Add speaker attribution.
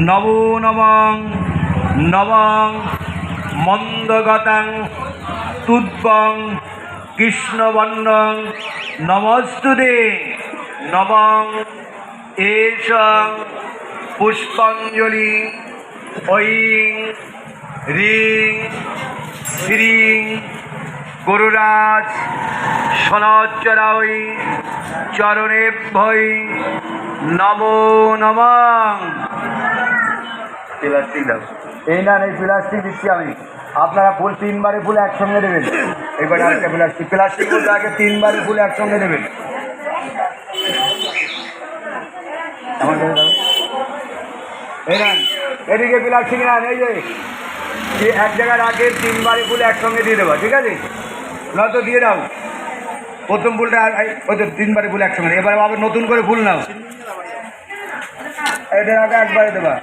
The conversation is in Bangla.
Speaker 1: নবো নমং নবং মন্দগতাং তুদ্বং কৃষ্ণবর্ণং নমস্তুদে নবং এষং পুষ্পাঞ্জলি ঐং রিং শ্রীং গুরুরাজ সনচরাই চরণে ভৈ নমো নমঃ। প্লাস্টিক দাও। এই না এই প্লাস্টিক দিচ্ছি আমি। আপনারা ফুল তিনবারে ফুল একসঙ্গে দেবেন। এবার আরেকটা প্লাস্টিক প্লাস্টিক বলতে আগে তিনবারে ফুল একসঙ্গে দেবেন। এই নেন এদিকে প্লাস্টিক নেন এই যে। যে এক জায়গার আগে তিনবারে ফুল একসঙ্গে দিয়ে দেবো ঠিক আছে? নয়তো দিয়ে দাও। প্রথম ভুলটা ওই তো তিনবারে ভুল একসঙ্গে এবার আবার নতুন করে ভুল নাও। এটা আগে একবারে দেবা।